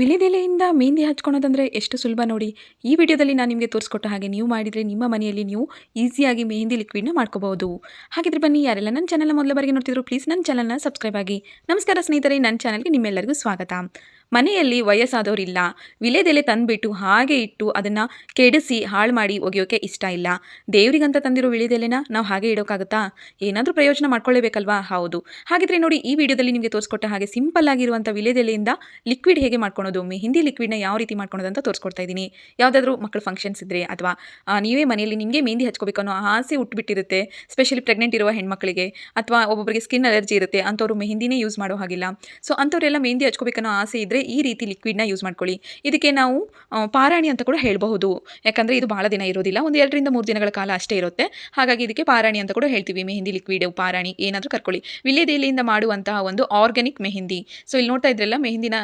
ವಿಳೆದೆಲೆಯಿಂದ ಮೆಹಂದಿ ಹಚ್ಕೊಳೋದಂದ್ರೆ ಎಷ್ಟು ಸುಲಭ ನೋಡಿ. ಈ ವಿಡಿಯೋದಲ್ಲಿ ನಾನು ನಿಮಗೆ ತೋರಿಸ್ಕೊಟ್ಟ ಹಾಗೆ ನೀವು ಮಾಡಿದರೆ ನಿಮ್ಮ ಮನೆಯಲ್ಲಿ ನೀವು ಈಸಿಯಾಗಿ ಮೆಹಂದಿ ಲಿಕ್ವಿಡ್ನ ಮಾಡ್ಕೋಬಹುದು. ಹಾಗಿದ್ರೆ ಬನ್ನಿ, ಯಾರೆಲ್ಲ ನನ್ನ ಚಾನಲ್ ಮೊದಲ ಬಾರಿಗೆ ನೋಡ್ತಿದ್ರು ಪ್ಲೀಸ್ ನನ್ನ ಚಾನಲ್ನ ಸಬ್ಸ್ಕ್ರೈಬ್ ಆಗಿ. ನಮಸ್ಕಾರ ಸ್ನೇಹಿತರೆ, ನನ್ನ ಚಾನಲ್ಗೆ ನಿಮ್ಮೆಲ್ಲರಿಗೂ ಸ್ವಾಗತ. ಮನೆಯಲ್ಲಿ ವಯಸ್ಸಾದವರಿಲ್ಲ. ವಿಳೆದೆಲೆ ತಂದುಬಿಟ್ಟು ಹಾಗೆ ಇಟ್ಟು ಅದನ್ನು ಕೆಡಿಸಿ, ಹಾಳು ಮಾಡಿ ಒಗೆಯೋಕೆ ಇಷ್ಟ ಇಲ್ಲ. ದೇವರಿಗಂತ ತಂದಿರೋ ವಿಳೆದೆಲೆನ ನಾವು ಹಾಗೆ ಇಡೋಕ್ಕಾಗುತ್ತಾ ಏನಾದರೂ ಪ್ರಯೋಜನ ಮಾಡ್ಕೊಳ್ಳೇಬೇಕಲ್ವಾ ಹೌದು. ಹಾಗಿದ್ರೆ ನೋಡಿ, ಈ ವಿಡಿಯೋದಲ್ಲಿ ನಿಮಗೆ ತೋರಿಸ್ಕೊಟ್ಟ ಹಾಗೆ ಸಿಂಪಲ್ ಆಗಿರುವಂಥ ವಿಳೆದೆಲೆಯಿಂದ ಲಿಕ್ವಿಡ್ ಹೇಗೆ ಮಾಡ್ಕೊಳೋದು ಮೆಹಂದಿ ಲಿಕ್ವಿಡ್ನ ಯಾವ ರೀತಿ ಮಾಡ್ಕೊಳೋದು ಅಂತ ತೋರಿಸ್ಕೊಡ್ತಾ ಇದ್ದೀನಿ. ಯಾವುದಾದ್ರೂ ಮಕ್ಕಳ ಫಂಕ್ಷನ್ಸ್ ಇದ್ದರೆ ಅಥವಾ ನೀವೇ ಮನೆಯಲ್ಲಿ ನಿಮಗೆ ಮೆಹಂದಿ ಹಚ್ಕೋಬೇಕು ಅನ್ನೋ ಆಸೆ ಹುಟ್ಟುಬಿಟ್ಟಿರುತ್ತೆ ಸ್ಪೆಷಲಿ ಪ್ರೆಗ್ನೆಂಟ್ ಇರುವ ಹೆಣ್ಮಕ್ಳಿಗೆ, ಅಥವಾ ಒಬ್ಬೊಬ್ಬರಿಗೆ ಸ್ಕಿನ್ ಅಲರ್ಜಿ ಇರುತ್ತೆ, ಅಂಥವ್ರು ಮೆಹಂದಿನೇ ಯೂಸ್ ಮಾಡೋ ಹಾಗಿಲ್ಲ. ಸೊ ಅಂಥವರೆಲ್ಲ ಮೆಹಂದಿ ಹಚ್ಕೋಬೇಕನ್ನೋ ಆಸೆ ಇದ್ದರೆ ಈ ರೀತಿ ಲಿಕ್ವಿಡ್ನ ಯೂಸ್ ಮಾಡ್ಕೊಳ್ಳಿ. ಇದಕ್ಕೆ ನಾವು ಪಾರಾಣಿ ಅಂತ ಕೂಡ ಹೇಳಬಹುದು. ಯಾಕಂದರೆ ಇದು ಭಾಳ ದಿನ ಇರೋದಿಲ್ಲ, ಒಂದು ಎರಡರಿಂದ ಮೂರು ದಿನಗಳ ಕಾಲ ಅಷ್ಟೇ ಇರುತ್ತೆ. ಹಾಗಾಗಿ ಇದಕ್ಕೆ ಪಾರಾಣಿ ಅಂತ ಕೂಡ ಹೇಳ್ತೀವಿ, ಮೆಹಂದಿ ಲಿಕ್ವಿಡ್ ಪಾರಾಣಿ ಏನಾದರೂ ಕರ್ಕೊಳ್ಳಿ. ವಿಳ್ಯದೆಲೆಯಿಂದ ಮಾಡುವಂತಹ ಒಂದು ಆರ್ಗ್ಯಾನಿಕ್ ಮೆಹಂದಿ. ಸೊ ಇಲ್ಲಿ ನೋಡ್ತಾ ಇದ್ರೆಲ್ಲ, ಮೆಹಂದಿನ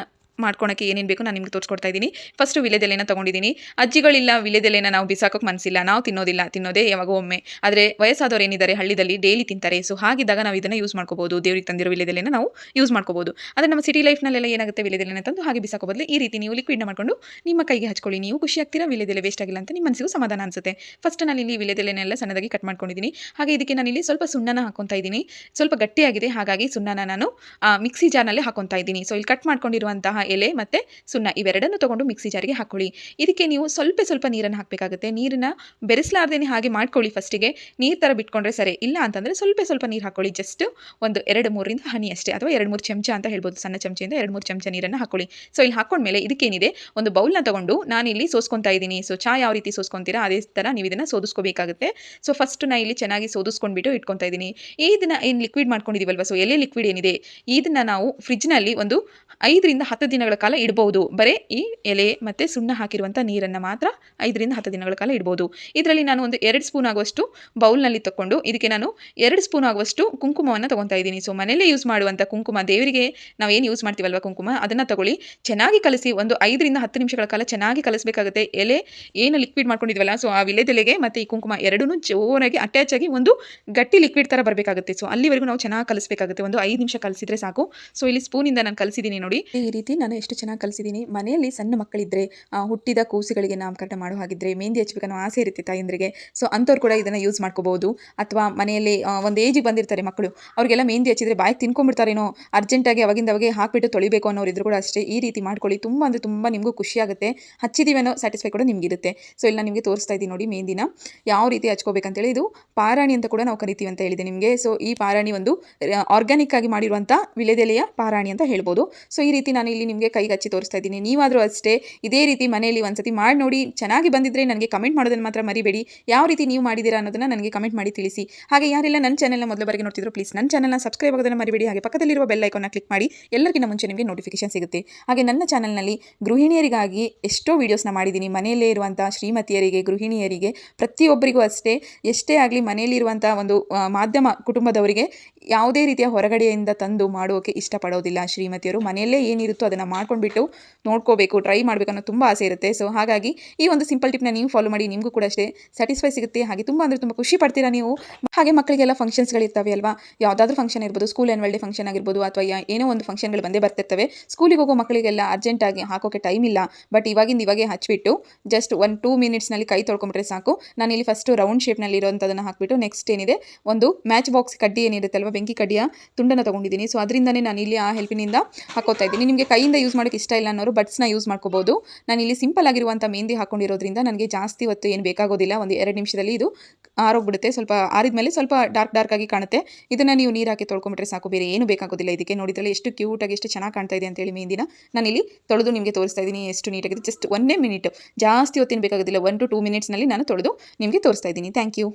ಮಾಡ್ಕೊಳಕ್ಕೆ ಏನೇನು ಬೇಕು ನಾನು ನಿಮ್ಗೆ ತೋರಿಸ್ಕೊಡ್ತಾ ಇದ್ದೀನಿ. ಫಸ್ಟು ವಿಲೆದೆಲೆನ ತೊಗೊಂಡಿದ್ದೀನಿ. ಅಜ್ಜಿಗಳಿಲ್ಲ ವಿಲೆದೆಲೆನ ನಾವು ಬಿಸಾಕೋಕೆ ಮನಸ್ಸಿಲ್ಲ ನಾವು ತಿನ್ನೋದಿಲ್ಲ. ತಿನ್ನೋದೇ ಯಾವಾಗ ಒಮ್ಮೆ. ಆದರೆ ವಯಸ್ಸಾದವ್ರು ಏನಿದ್ದಾರೆ ಹಳ್ಳಿದಲ್ಲಿ ಡೈಲಿ ತಿಂತಾರೆ. ಸೊ ಹಾಗಿದ್ದಾಗ ನಾವು ಇದನ್ನು ಯೂಸ್ ಮಾಡ್ಕೋಬೋದು. ದೇವ್ರಿಗೆ ತಂದಿರೋ ವಿಲೆದೆಲೆನ ನಾವು ಯೂಸ್ ಮಾಡ್ಕೋಬೋದು. ಆದರೆ ನಮ್ಮ ಸಿಟಿ ಲೈಫ್ನಲ್ಲೆಲ್ಲ ಏನಾಗುತ್ತೆ ವಿಲೆದೆಲೆನ ತಂದು ಹಾಗೆ ಬಿಸಾಕೋ ಬದಲು ಈ ರೀತಿ ನೀವು ಲಿಕ್ವಿಡ್ನ ಮಾಡ್ಕೊಂಡು ನಿಮ್ಮ ಕೈಗೆ ಹಚ್ಕೊಳ್ಳಿ. ನೀವು ಖುಷಿ ಆಗ್ತೀರಾ ವಿಲೆದೆಲೆ ವೇಸ್ಟ್ ಆಗಿಲ್ಲ ಅಂತ ನಿಮ್ಮ ಮನಸ್ಸಿಗೂ ಸಮಾಧಾನ ಅನಿಸುತ್ತೆ. ಫಸ್ಟ್ ನಾನು ಇಲ್ಲಿ ವಿಲೆದೆಲೆನೆಲ್ಲ ಸಣ್ಣದಾಗಿ ಕಟ್ ಮಾಡ್ಕೊಂಡಿದ್ದೀನಿ. ಹಾಗೆ ಇದಕ್ಕೆ ನಾನು ಇಲ್ಲಿ ಸ್ವಲ್ಪ ಸುಣ್ಣನ ಹಾಕೊತಾ ಇದ್ದೀನಿ. ಸ್ವಲ್ಪ ಗಟ್ಟಿಯಾಗಿದೆ. ಹಾಗಾಗಿ ಸುಣ್ಣನ ನಾನು ಮಿಕ್ಸಿ ಜಾರ್ನಲ್ಲೇ ಹಾಕೊತಾ ಇದ್ದೀನಿ. ಸೊ ಇಲ್ಲಿ ಕಟ್ ಮಾಡ್ಕೊಂಡಿರುವಂತಹ ಎಲೆ ಮತ್ತು ಸುಣ್ಣ ಇವೆರಡನ್ನು ತೊಗೊಂಡು ಮಿಕ್ಸಿ ಜಾರಿಗೆ ಹಾಕ್ಕೊಳ್ಳಿ ಇದಕ್ಕೆ ನೀವು ಸ್ವಲ್ಪ ಸ್ವಲ್ಪ ನೀರನ್ನು ಹಾಕಬೇಕಾಗುತ್ತೆ. ನೀರನ್ನು ಬೆರೆಸಲಾರ್ದೇನೆ ಹಾಗೆ ಮಾಡ್ಕೊಳ್ಳಿ ಫಸ್ಟಿಗೆ ನೀರು ಥರ ಬಿಟ್ಕೊಂಡ್ರೆ ಸರಿ. ಇಲ್ಲ ಅಂತಂದರೆ ಸ್ವಲ್ಪ ಸ್ವಲ್ಪ ನೀರು ಹಾಕ್ಕೊಳ್ಳಿ ಜಸ್ಟ್ ಒಂದು ಎರಡು ಮೂರಿಂದ ಹನಿ ಅಷ್ಟೇ ಅಥವಾ ಎರಡು ಮೂರು ಚಮಚ ಅಂತ ಹೇಳ್ಬೋದು. ಸಣ್ಣ ಚಮಚೆಯಿಂದ ಎರಡು ಮೂರು ಚಮಚ ನೀರನ್ನು ಹಾಕೊಳ್ಳಿ. ಸೊ ಇಲ್ಲಿ ಹಾಕೊಂಡ್ಮೇಲೆ ಇದಕ್ಕೇನಿದೆ? ಒಂದು ಬೌಲ್ನ ತೊಗೊಂಡು ನಾನು ಇಲ್ಲಿ ಸೋಸ್ಕೊತಾ ಇದ್ದೀನಿ. ಸೊ ಚಾ ಯಾವ ರೀತಿ ಸೋಸ್ಕೊತೀರಾ ಅದೇ ಥರ ನೀವು ಇದನ್ನು ಸೋದಿಸ್ಕೋಬೇಕಾಗುತ್ತೆ. ಸೊ ಫಸ್ಟ್ ನಾ ಇಲ್ಲಿ ಚೆನ್ನಾಗಿ ಸೋದಿಸ್ಕೊಂಡ್ಬಿಟ್ಟು ಇಟ್ಕೊತಾ ಇದ್ದೀನಿ. ಇದನ್ನ ಏನು ಲಿಕ್ವಿಡ್ ಮಾಡ್ಕೊಂಡಿದ್ದೀವಲ್ವ ಸೊ ಎಲೆ ಲಿಕ್ವಿಡ್ ಏನಿದೆ? ಇದನ್ನ ನಾವು ಫ್ರಿಜ್ನಲ್ಲಿ ಒಂದು ಐದರಿಂದ ಹತ್ತು ದಿನಗಳ ಕಾಲ ಇಡ್ಬೋದು. ಬರೀ ಈ ಎಲೆ ಮತ್ತು ಸುಣ್ಣ ಹಾಕಿರುವಂಥ ನೀರನ್ನು ಮಾತ್ರ ಐದರಿಂದ ಹತ್ತು ದಿನಗಳ ಕಾಲ ಇಡ್ಬೋದು. ಇದರಲ್ಲಿ ನಾನು ಒಂದು ಎರಡು ಸ್ಪೂನ್ ಆಗುವಷ್ಟು ಬೌಲ್ನಲ್ಲಿ ತಗೊಂಡು ಇದಕ್ಕೆ ನಾನು ಎರಡು ಸ್ಪೂನ್ ಆಗುವಷ್ಟು ಕುಂಕುಮವನ್ನು ತೊಗೊತಾ ಇದ್ದೀನಿ. ಸೊ ಮನೆಯಲ್ಲೇ ಯೂಸ್ ಮಾಡುವಂಥ ಕುಂಕುಮ, ದೇವರಿಗೆ ನಾವು ಏನು ಯೂಸ್ ಮಾಡ್ತೀವಲ್ವ ಕುಂಕುಮ, ಅದನ್ನು ತಗೊಳ್ಳಿ. ಚೆನ್ನಾಗಿ ಕಲಸಿ ಒಂದು ಐದರಿಂದ ಹತ್ತು ನಿಮಿಷಗಳ ಕಾಲ ಚೆನ್ನಾಗಿ ಕಲಿಸಬೇಕಾಗುತ್ತೆ. ಎಲೆ ಏನು ಲಿಕ್ವಿಡ್ ಮಾಡ್ಕೊಂಡಿದ್ವಲ್ಲ ಸೊ ಆ ವಿಲೆದೆಲೆಗೆ ಮತ್ತು ಈ ಕುಂಕುಮ ಎರಡೂ ಜೋರಾಗಿ ಅಟ್ಯಾಚ್ ಆಗಿ ಒಂದು ಗಟ್ಟಿ ಲಿಕ್ವಿಡ್ ಥರ ಬರಬೇಕಾಗುತ್ತೆ. ಸೊ ಅಲ್ಲಿವರೆಗೂ ನಾವು ಚೆನ್ನಾಗಿ ಕಲಿಸಬೇಕಾಗುತ್ತೆ. ಒಂದು ಐದು ನಿಮಿಷ ಕಲಿಸಿದ್ರೆ ಸಾಕು. ಸೊ ಇಲ್ಲಿ ಸ್ಪೂನಿಂದ ನಾನು ಕಲಿಸಿದ್ದೀನಿ ನೋಡಿ. ಈ ರೀತಿ ನಾನು ಎಷ್ಟು ಚೆನ್ನಾಗಿ ಕಲಿಸಿದ್ದೀನಿ ಮನೆಯಲ್ಲಿ ಸಣ್ಣ ಮಕ್ಕಳಿದ್ದರೆ ಹುಟ್ಟಿದ ಕೂಸುಗಳಿಗೆ ನಾಮಕರಣ ಮಾಡೋ ಹಾಗಿದ್ರೆ ಮೆಹಂದಿ ಹಚ್ಬೇಕನ್ನೋ ಆಸೆ ಇರುತ್ತೆ ತಾಯಂದ್ರಿಗೆ. ಸೊ ಅಂಥವ್ರು ಕೂಡ ಇದನ್ನು ಯೂಸ್ ಮಾಡ್ಕೋಬೋದು. ಅಥವಾ ಮನೆಯಲ್ಲಿ ಒಂದು ಏಜಿಗೆ ಬಂದಿರ್ತಾರೆ ಮಕ್ಕಳು, ಅವರಿಗೆಲ್ಲ ಮೆಹಂದಿ ಹಚ್ಚಿದ್ರೆ ಬಾಯಿಗೆ ತಿನ್ಕೊಂಡ್ಬಿಡ್ತಾರೇನೋ ಅರ್ಜೆಂಟಾಗಿ ಅವಾಗಿಂದ ಅವಾಗೆ ಹಾಕಿಬಿಟ್ಟು ತೊಳಿಬೇಕು ಅನ್ನೋರು ಇದ್ರು ಕೂಡ ಅಷ್ಟೇ, ಈ ರೀತಿ ಮಾಡ್ಕೊಳ್ಳಿ. ತುಂಬ ಅಂದರೆ ತುಂಬ ನಿಮಗೂ ಖುಷಿ ಆಗುತ್ತೆ. ಹಚ್ಚಿದೀವಿ ಅನ್ನೋ ಸ್ಯಾಟಿಸ್ಫೈ ಕೂಡ ನಿಮಗಿರುತ್ತೆ. ಸೊ ಇಲ್ಲಿ ನಾನು ನಿಮಗೆ ತೋರಿಸ್ತಾ ಇದ್ದೀನಿ ನೋಡಿ ಮೆಹಂದಿನ. ಯಾವ ರೀತಿ ಹಚ್ಕೋಬೇಕಂತೇಳಿ ಇದು ಪಾರಾಣಿ ಅಂತ ಕೂಡ ನಾವು ಕರಿತೀವಿ ಅಂತ ಹೇಳಿದೆ ನಿಮಗೆ. ಸೊ ಈ ಪಾರಾಣಿ ಒಂದು ಆರ್ಗ್ಯಾನಿಕ್ ಆಗಿ ಮಾಡಿರುವಂಥ ವಿಳೆದೆಲೆಯ ಪಾರಾಣಿ ಅಂತ ಹೇಳ್ಬೋದು. ಸೊ ಈ ರೀತಿ ನಾನು ಇಲ್ಲಿ ನಿಮಗೆ ಕೈಗೆ ಹಚ್ಚಿ ತೋರಿಸ್ತಾ ಇದ್ದೀನಿ. ನೀವಾದರೂ ಅಷ್ಟೇ ಇದೇ ರೀತಿ ಮನೆಯಲ್ಲಿ ಒಂದ್ಸತಿ ಮಾಡಿ ನೋಡಿ, ಚೆನ್ನಾಗಿ ಬಂದಿದ್ರೆ ನನಗೆ ಕಮೆಂಟ್ ಮಾಡೋದನ್ನು ಮಾತ್ರ ಮರಿಬೇಡಿ. ಯಾವ ರೀತಿ ನೀವು ಮಾಡಿದ್ದೀರಾ ಅನ್ನೋದನ್ನು ನನಗೆ ಕಮೆಂಟ್ ಮಾಡಿ ತಿಳಿಸಿ. ಹಾಗೆ ಯಾರೆಲ್ಲ ನನ್ನ ಚಾನಲ್ನ ಮೊದಲ ಬಾರಿಗೆ ನೋಡ್ತಿದ್ರು ಪ್ಲೀಸ್ ನನ್ನ ಚಾನಲ್ನ ಸಬ್ಸ್ಕ್ರೈಬ್ ಆಗೋದನ್ನು ಮರಿಬೇಡಿ. ಹಾಗೆ ಪಕ್ಕದಲ್ಲಿರುವ ಬೆಲ್ ಐಕಾನ್ನ ಕ್ಲಿಕ್ ಮಾಡಿ, ಎಲ್ಲರಿಗಿಂತ ಮುಂಚೆ ನಿಮಗೆ ನೋಟಿಫಿಕೇಶನ್ ಸಿಗುತ್ತೆ. ಹಾಗೆ ನನ್ನ ಚಾನಲ್ನಲ್ಲಿ ಗೃಹಿಣಿಯರಿಗಾಗಿ ಎಷ್ಟೋ ವೀಡಿಯೋಸ್ನ ಮಾಡಿದ್ದೀನಿ. ಮನೆಯಲ್ಲೇ ಇರುವಂಥ ಶ್ರೀಮತಿಯರಿಗೆ, ಗೃಹಿಣಿಯರಿಗೆ, ಪ್ರತಿಯೊಬ್ಬರಿಗೂ ಅಷ್ಟೇ. ಎಷ್ಟೇ ಆಗಲಿ ಮನೆಯಲ್ಲಿರುವಂಥ ಒಂದು ಮಾಧ್ಯಮ ಕುಟುಂಬದವರಿಗೆ ಯಾವುದೇ ರೀತಿಯ ಹೊರಗಡೆಯಿಂದ ತಂದು ಮಾಡೋಕೆ ಇಷ್ಟಪಡೋದಿಲ್ಲ. ಶ್ರೀಮತಿಯರು ಮನೆಯಲ್ಲೇ ಏನಿರುತ್ತೋ ಅದನ್ನು ಮಾಡ್ಕೊಂಡ್ಬಿಟ್ಟು ನೋಡ್ಕೋಬೇಕು, ಟ್ರೈ ಮಾಡಬೇಕು ಅನ್ನೋ ತುಂಬ ಆಸೆ ಇರುತ್ತೆ. ಸೊ ಹಾಗಾಗಿ ಈ ಒಂದು ಸಿಂಪಲ್ ಟಿಪ್ನ ನೀವು ಫಾಲೋ ಮಾಡಿ, ನಿಮಗೂ ಕೂಡ ಅಷ್ಟೇ ಸ್ಯಾಟಿಸ್ಫೈ ಸಿಗುತ್ತೆ. ಹಾಗೆ ತುಂಬ ಅಂದರೆ ತುಂಬ ಖುಷಿ ಪಡ್ತೀರಾ ನೀವು? ಹಾಗೆ ಮಕ್ಕಳಿಗೆಲ್ಲ ಫಂಕ್ಷನ್ಸ್ಗಳಿರ್ತವೆ ಅಲ್ವಾ? ಯಾವುದಾದ್ರೂ ಫಂಕ್ಷನ್ ಇರ್ಬೋದು ಸ್ಕೂಲ್ ಆ್ಯನ್ವಲ್ ಡೇ ಫಂಕ್ಷನ್ ಆಗಿರ್ಬೋದು, ಅಥವಾ ಏನೋ ಒಂದು ಫಂಕ್ಷನ್ಗಳು ಬಂದೇ ಬರ್ತಿರ್ತವೆ. ಸ್ಕೂಲಿಗೆ ಹೋಗೋ ಮಕ್ಕಳಿಗೆಲ್ಲ ಅರ್ಜೆಂಟಾಗಿ ಹಾಕೋಕ್ಕೆ ಟೈಮ್ ಇಲ್ಲ. ಬಟ್ ಇವಾಗಿಂದ ಇವಾಗೆ ಹಚ್ಚಿಬಿಟ್ಟು ಜಸ್ಟ್ ಒನ್ ಟೂ ಮಿನಿಟ್ಸ್ನಲ್ಲಿ ಕೈ ತೊಳ್ಕೊಂಬಿಟ್ರೆ ಸಾಕು. ನಾನು ಇಲ್ಲಿ ಫಸ್ಟು ರೌಂಡ್ ಶೇಪ್ನಲ್ಲಿ ಇರೋಂಥದನ್ನು ಹಾಕಿಬಿಟ್ಟು ನೆಕ್ಸ್ಟ್ ಏನಿದೆ? ಒಂದು ಮ್ಯಾಚ್ ಬಾಕ್ಸ್ ಕಡ್ಡಿ ಏನಿರುತ್ತಲ್ವ ಬೆಂಕಿ ಕಡಿಯ ತುಂಡನ್ನು ತೊಗೊಂಡಿದ್ದೀನಿ. ಸೊ ಅದರಿಂದನೇ ನಾನು ಇಲ್ಲಿ ಆ ಹೆಲ್ಪಿನಿಂದ ಹಾಕೋತಾ ಇದ್ದೀನಿ. ನಿಮಗೆ ಕೈಯಿಂದ ಯೂಸ್ ಮಾಡೋಕ್ಕೆ ಇಷ್ಟ ಇಲ್ಲ ಅನ್ನೋರು ಬಟ್ಸ್ನ ಯೂಸ್ ಮಾಡ್ಕೋಬೋದು. ನಾನು ಇಲ್ಲಿ ಸಿಂಪಲ್ ಆಗಿರುವಂಥ ಮೆಹಂದಿ ಹಾಕೊಂಡಿರೋದ್ರಿಂದ ನನಗೆ ಜಾಸ್ತಿ ಹೊತ್ತು ಏನು ಬೇಕಾಗೋದಿಲ್ಲ. ಒಂದು ಎರಡು ನಿಮಿಷದಲ್ಲಿ ಇದು ಆರೋಗ್ಬಿಡುತ್ತೆ. ಸ್ವಲ್ಪ ಆರಿದ ಮೇಲೆ ಸ್ವಲ್ಪ ಡಾರ್ಕ್ ಡಾರ್ಕ್ ಆಗಿ ಕಾಣುತ್ತೆ. ಇದನ್ನು ನೀವು ನೀರು ಹಾಕಿ ತೊಳ್ಕೊಂಬಿಟ್ರೆ ಸಾಕು. ಬೇರೆ ಏನು ಬೇಕಾಗೋದಿಲ್ಲ ಇದಕ್ಕೆ. ನೋಡಿದ್ರಲ್ಲಿ ಎಷ್ಟು ಕ್ಯೂಟಾಗಿ ಎಷ್ಟು ಚೆನ್ನಾಗಿ ಕಾಣ್ತಾ ಇದೆ ಅಂತೇಳಿ ಮೆಹಂದಿನ ಇಲ್ಲಿ ತೊಳೆದು ನಿಮಗೆ ತೋರಿಸ್ತಾ ಇದ್ದೀನಿ. ಎಷ್ಟು ನೀಟಾಗಿದೆ ಜಸ್ಟ್ ಒಂದೇ ಮಿನಿಟ್ ಜಾಸ್ತಿ ಹೊತ್ತಿನ ಬೇಕಾಗೋದಿಲ್ಲ. ಒನ್ ಟು ಟೂ ಮಿನಿಟ್ಸ್ನಲ್ಲಿ ನಾನು ತೊಳೆದು ನಿಮಗೆ ತೋರಿಸ್ತಾ ಇದ್ದೀನಿ. Thank you